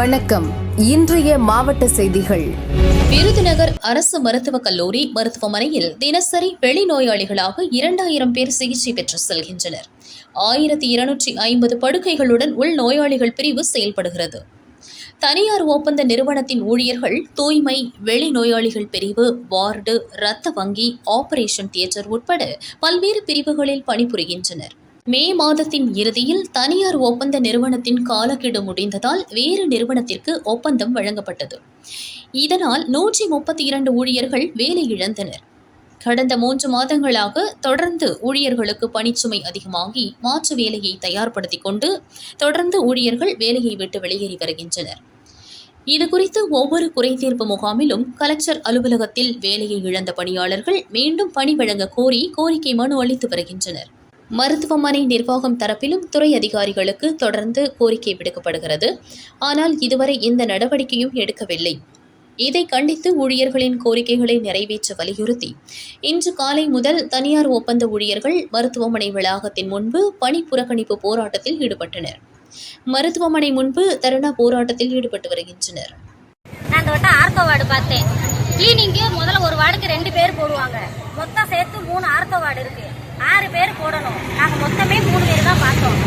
வணக்கம். இன்றைய மாவட்ட செய்திகள். விருதுநகர் அரசு மருத்துவக் கல்லூரி மருத்துவமனையில் தினசரி வெளிநோயாளிகளாக இரண்டாயிரம் பேர் சிகிச்சை பெற்று செல்கின்றனர். ஆயிரத்தி இருநூற்றி ஐம்பது படுக்கைகளுடன் உள் நோயாளிகள் பிரிவு செயல்படுகிறது. தனியார் ஒப்பந்த நிறுவனத்தின் ஊழியர்கள் தூய்மை வெளிநோயாளிகள் பிரிவு வார்டு இரத்த வங்கி ஆபரேஷன் தியேட்டர் உட்பட பல்வேறு பிரிவுகளில் பணிபுரிகின்றனர். மே மாதத்தின் இறுதியில் தனியார் ஒப்பந்த நிறுவனத்தின் காலக்கெடு முடிந்ததால் வேறு நிறுவனத்திற்கு ஒப்பந்தம் வழங்கப்பட்டது. இதனால் நூற்றி முப்பத்தி இரண்டு ஊழியர்கள் வேலை இழந்தனர். கடந்த மூன்று மாதங்களாக தொடர்ந்து ஊழியர்களுக்கு பணிச்சுமை அதிகமாகி மாற்று வேலையை தயார்படுத்தி கொண்டு தொடர்ந்து ஊழியர்கள் வேலையை விட்டு வெளியேறி வருகின்றனர். இதுகுறித்து ஒவ்வொரு குறைதீர்ப்பு முகாமிலும் கலெக்டர் அலுவலகத்தில் வேலையை இழந்த பணியாளர்கள் மீண்டும் பணி வழங்க கோரி கோரிக்கை மனு அளித்து வருகின்றனர். மருத்துவமனை நிர்வாகம் தரப்பிலும் துறை அதிகாரிகளுக்கு தொடர்ந்து கோரிக்கை விடுக்கப்படுகிறது. ஆனால் இதுவரை எந்த நடவடிக்கையும் எடுக்கவில்லை. இதை கண்டித்து ஊழியர்களின் கோரிக்கைகளை நிறைவேற்ற வலியுறுத்தி இன்று காலை முதல் தனியார் ஒப்பந்த ஊழியர்கள் மருத்துவமனை வளாகத்தின் முன்பு பணி புறக்கணிப்பு போராட்டத்தில் ஈடுபட்டனர். மருத்துவமனை முன்பு தருணா போராட்டத்தில் ஈடுபட்டு வருகின்றனர். நான் இந்த ஆர்த்தோ வார்டு பார்த்தேன். கிளீனிங்கு முதல்ல ஒரு வார்டுக்கு ரெண்டு பேர் போடுவாங்க. மொத்தம் சேர்த்து மூணு ஆர்த்தோ வார்டு இருக்கு. ஆறு பேர் போடணும். நாங்க மொத்தமே மூணு பேர் தான் பார்த்தோம்.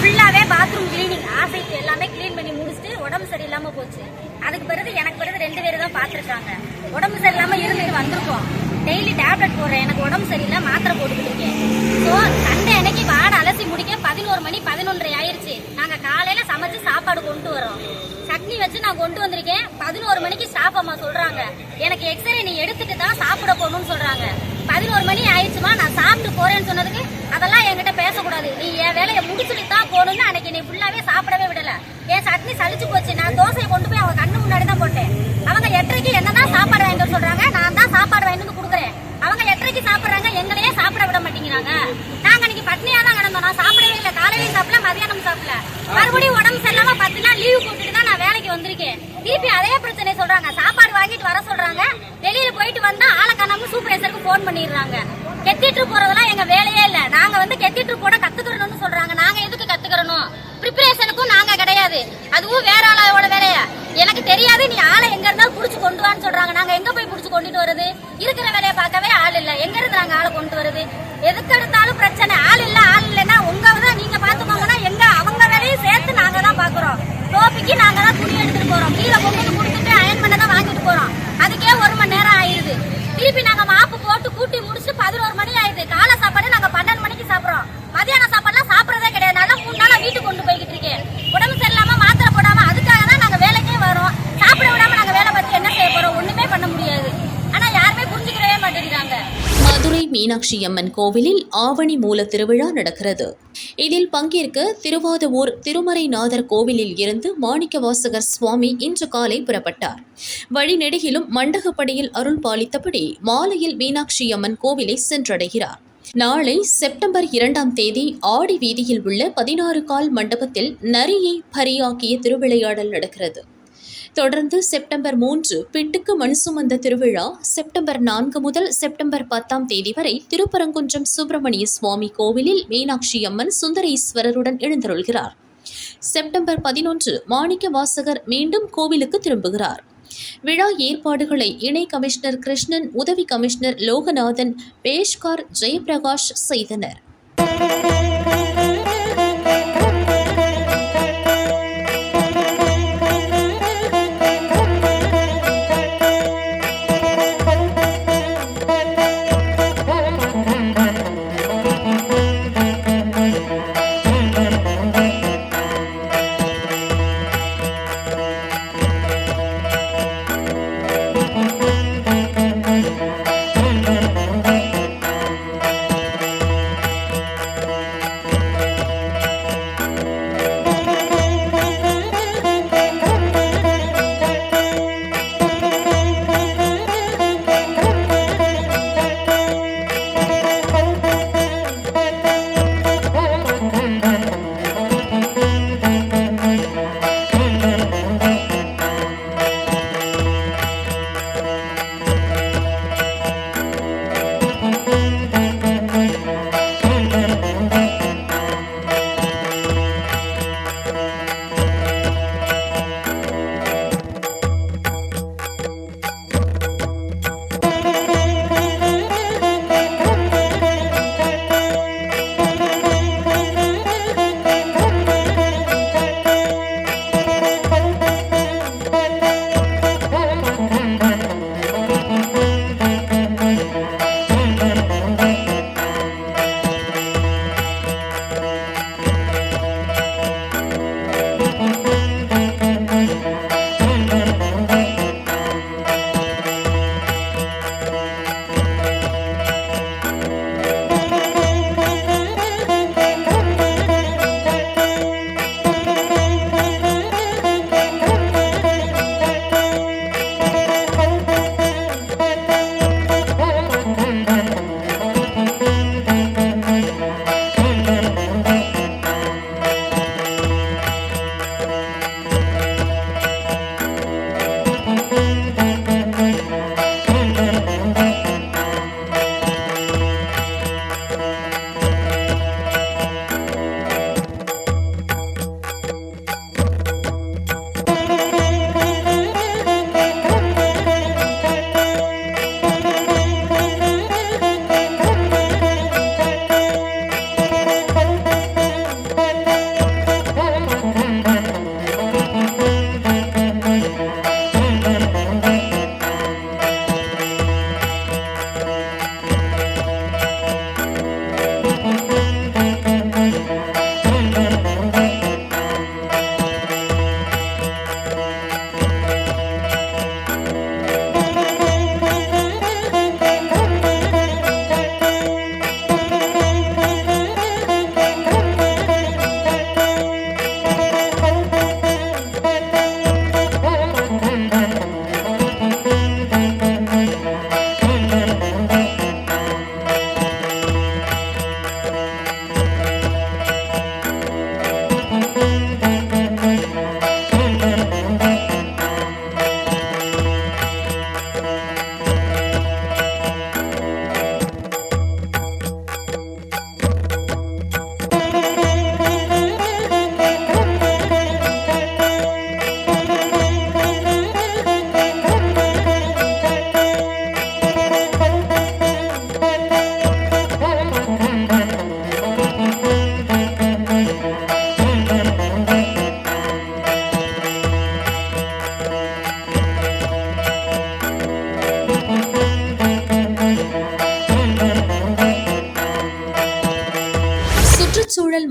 ஃபுல்லாவே பாத்ரூம் கிளீனிங் ஆசைக்கு எல்லாமே க்ளீன் பண்ணி முடிச்சுட்டு உடம்பு சரியில்லாம போச்சு. அதுக்கு பிறகு எனக்கு பிறகு ரெண்டு பேர் தான் பார்த்துருக்காங்க. உடம்பு சரியில்லாம இருந்துட்டு வந்திருக்கோம். டெய்லி டேப்லெட் போடுறேன். எனக்கு உடம்பு சரியில்லை மாத்திரை போட்டுக்கிட்டு இருக்கேன். ஸோ சண்டை அன்னைக்கு வாடை அலசி முடிக்க பதினோரு மணி பதினொன்றரை ஆயிருச்சு. நாங்க காலையில சமைச்சு சாப்பாடு கொண்டு வரோம். சட்னி வச்சு நான் கொண்டு வந்திருக்கேன். பதினோரு மணிக்கு ஸ்டாஃப் அம்மா சொல்றாங்க. எனக்கு எக்ஸ்ரே நீ எடுத்துட்டு தான் சாப்பிட போகணும்னு சொல்றாங்க. பதினோரு மணி ஆயிடுச்சுமா நான் சாப்பிட்டு போறேன்னு சொன்னதுக்கு அதெல்லாம் என்கிட்ட பேசக்கூடாது. நீ என் வேலையை முடிச்சுட்டு தான் போகணும்னு அன்னைக்கு நீ ஃபுல்லாவே சாப்பிடவே விடல. என் சட்னி சளிச்சு போச்சு. நான் தோசையை கொண்டு போய் அவங்க கண்ணு முன்னாடி தான் போட்டேன். அவங்க எட்டரைக்கு என்னதான் சாப்பாடு வாங்கிட்டு சொல்றாங்க நான் தான் சாப்பாடு வாங்கிட்டு வந்து கொடுக்குறேன். அவங்க எட்டரைக்கு சாப்பிடுறாங்க எங்களையே சாப்பிட விட மாட்டேங்கிறாங்க. நாங்க இன்னைக்கு பட்னியா தான் கிடந்தோம். நான் சாப்பிட சாப்பிடல மதியானம் சாப்பிடல. மறுபடியும் உடம்பு சரியில்லாம பத்து நாள் லீவு போட்டுட்டு தான் நான் வேலைக்கு வந்திருக்கேன். திருப்பி அதே பிரச்சனை சொல்றாங்க. சாப்பாடு வாங்கிட்டு வர சொல்றாங்க. வெளியில போயிட்டு வந்தா ஆளை காணாம சூப்பர்வைசருக்கு போன் பண்ணிடுறாங்க. கெத்திட்டு போறதெல்லாம் எங்க வேலையே இல்ல. நாங்க வந்து கெத்திட்டு போட கத்துக்கிறோம்னு சொல்றாங்க. நாங்க எதுக்கு கத்துக்கிறணும்? ப்ரிப்பரேஷனுக்கும் நாங்க கிடையாது. அதுவும் வேற ஆளோட வேலையா? எனக்கு தெரியாது. நீ ஆளை எங்க இருந்தாலும் புடிச்சு கொண்டு வான்னு சொல்றாங்க. நாங்க எங்க போய் புடிச்சு கொண்டுட்டு வருது இருக்கிற வேலையை பார்க்கவே ஆள் இல்ல. எங்க இருந்து நாங்க ஆளை கொண்டு வருது எதுக்கு எடுத்தாலும் பிரச்சனை. ஆள் இல்ல ஆள் இல்லைன்னா உங்க தான் நீங்க பாத்துக்கோங்கன்னா எங்க அவங்க வேலையும் சேர்த்து நாங்க தான் பாக்குறோம் டோப்பிக்கு நாங்க தான் துணி எடுத்துட்டு போறோம் கீழே கொண்டு கொடுத்துட்டு அயன் பண்ண தான் வாங்கிட்டு போறோம். அதுக்கே ஒரு மணி நேரம் ஆயிடுது திருப்பி நாங்க மாப்பு போட்டு கூட்டி முடிச்சுட்டு பதினோரு மணி ஆயிடுது காலை சாப்பாடு நாங்க பன்னெண்டு மணிக்கு சாப்பிடுறோம். மதியான சாப்பாடுலாம் சாப்பிடறதே கிடையாது. நல்லா மூணு நாளா வீட்டுக்கு கொண்டு போய்கிட்டு இருக்கேன். உடம்பு சரியில்லாம மாத்திரை போடாம அதுக்காக தான் நாங்க வேலைக்கே வரோம். சாப்பிட விடாம நாங்க வேலை பார்த்து என்ன செய்ய போறோம்? ஒண்ணுமே பண்ண முடியாது. ஆனா யாருமே புரிஞ்சுக்கவே மாட்டேங்கிறாங்க. மதுரை மீனாட்சி அம்மன் கோவிலில் ஆவணி மூல திருவிழா நடக்கிறது. இதில் பங்கேற்க திருவாதவூர் திருமறைநாதர் கோவிலில் இருந்து மாணிக்கவாசகர் சுவாமி இன்று காலை புறப்பட்டார். வழிநெடுகிலும் மண்டகப்படியில் அருள் பாலித்தபடி மாலையில் மீனாட்சி அம்மன் கோவிலை சென்றடைகிறார். நாளை செப்டம்பர் இரண்டாம் தேதி ஆடி வீதியில் உள்ள பதினாறு கால் மண்டபத்தில் நரியை பரியாக்கிய திருவிளையாடல் நடக்கிறது. தொடர்ந்து செப்டம்பர் மூன்று பிட்டுக்கு மண் சுமந்த திருவிழா செப்டம்பர் நான்கு முதல் செப்டம்பர் பத்தாம் தேதி வரை திருப்பரங்குன்றம் சுப்பிரமணிய சுவாமி கோவிலில் மீனாட்சி அம்மன் சுந்தரேஸ்வரருடன் எழுந்தருள்கிறார். செப்டம்பர் பதினொன்று மாணிக்க வாசகர் மீண்டும் கோவிலுக்கு திரும்புகிறார். விழா ஏற்பாடுகளை இணை கமிஷனர் கிருஷ்ணன் உதவி கமிஷனர் லோகநாதன் பேஷ்கார் ஜெயபிரகாஷ் செய்தனர்.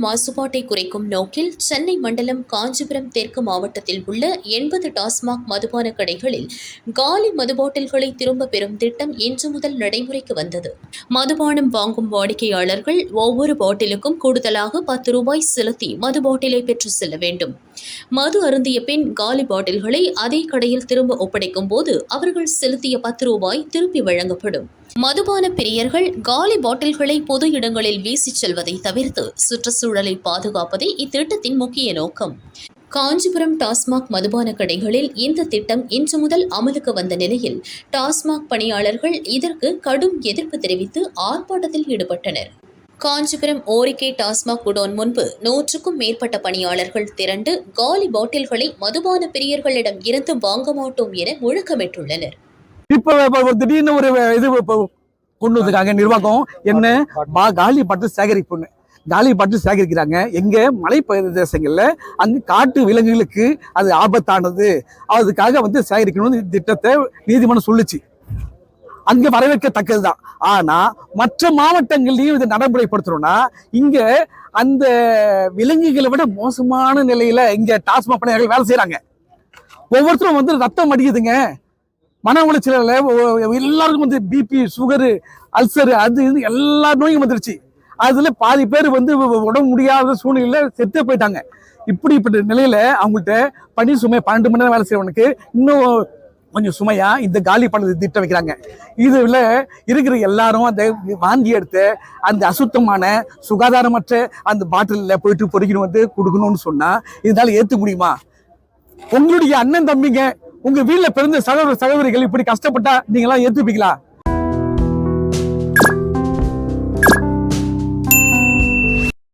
மாசுபாட்டை குறைக்கும் நோக்கில் சென்னை மண்டலம் காஞ்சிபுரம் தெற்கு மாவட்டத்தில் உள்ள எண்பது டாஸ்மாக் மதுபான கடைகளில் காலி மது பாட்டில்களை திரும்ப பெறும் திட்டம் இன்று முதல் நடைமுறைக்கு வந்தது. மதுபானம் வாங்கும் வாடிக்கையாளர்கள் ஒவ்வொரு பாட்டிலுக்கும் கூடுதலாக பத்து ரூபாய் செலுத்தி மது பாட்டிலை பெற்று செல்ல வேண்டும். மது அருந்திய பின் காலி பாட்டில்களை அதே கடையில் திரும்ப ஒப்படைக்கும் போது அவர்கள் செலுத்திய பத்து ரூபாய் திருப்பி வழங்கப்படும். மதுபான பிரியர்கள் காலி பாட்டில்களை பொது இடங்களில் வீசிச் செல்வதை தவிர்த்து சுற்றுச்சூழலை பாதுகாப்பதே இத்திட்டத்தின் முக்கிய நோக்கம். காஞ்சிபுரம் டாஸ்மாக் மதுபான கடைகளில் இந்த திட்டம் இன்று முதல் அமலுக்கு வந்த நிலையில் டாஸ்மாக் பணியாளர்கள் இதற்கு கடும் எதிர்ப்பு தெரிவித்து ஆர்ப்பாட்டத்தில் ஈடுபட்டனர். காஞ்சிபுரம் ஓரிக்கை டாஸ்மாக் குடோன் முன்பு நூற்றுக்கும் மேற்பட்ட பணியாளர்கள் திரண்டு காலி பாட்டில்களை மதுபான பிரியர்களிடம் இருந்து வாங்க மாட்டோம் என முழக்கமிட்டுள்ளனர். இப்ப ஒரு திடீர்னு ஒரு இது கொண்டு வந்திருக்காங்க நிர்வாகம். என்ன? பா- காலி பட்டு சேகரிப்புன்னு. காலி பட்டு சேகரிக்கிறாங்க. எங்க மலை பிரதேசங்களில் அங்கு காட்டு விலங்குகளுக்கு அது ஆபத்தானது. அதுக்காக வந்து சேகரிக்கணும்னு திட்டத்தை நீதிமன்றம் சொல்லுச்சு. அங்கே வரவேற்கத்தக்கது தான் ஆனால் மற்ற மாவட்டங்கள்லையும் இதை நடைமுறைப்படுத்தணும்னா இங்கே அந்த விலங்குகளை விட மோசமான நிலையில் இங்கே டாஸ்மாக் பணியாளர்கள் வேலை செய்கிறாங்க ஒவ்வொருத்தரும் வந்து ரத்தம் அடிக்குதுங்க. மன உளைச்சல எல்லாருக்கும் வந்து பிபி சுகரு அல்சரு அது இது எல்லா நோயும் வந்துருச்சு. அதில் பாதி பேர் வந்து உடம்பு முடியாத சூழ்நிலையில் செத்தே போயிட்டாங்க. இப்படிப்பட்ட நிலையில் அவங்கள்ட்ட பணி சுமை பன்னெண்டு மணி நேரம் வேலை செய்வனுக்கு இன்னும் கொஞ்சம் சுமையாக இந்த காலி பணத்தை திட்டம் வைக்கிறாங்க. இதில் இருக்கிற எல்லாரும் அந்த வாந்தி எடுத்து அந்த அசுத்தமான சுகாதாரமற்ற அந்த பாட்டிலில் போயிட்டு பொறுக்கணும் வந்து கொடுக்கணும்னு சொன்னால் இதனால் ஏற்றுக்க முடியுமா? உங்களுடைய அண்ணன் தம்பிங்க உங்க வீட்டுல பிறந்த சகோதர சகோதரிகள் இப்படி கஷ்டப்பட்டா நீங்க எல்லாம் ஏத்துப்பீங்களா?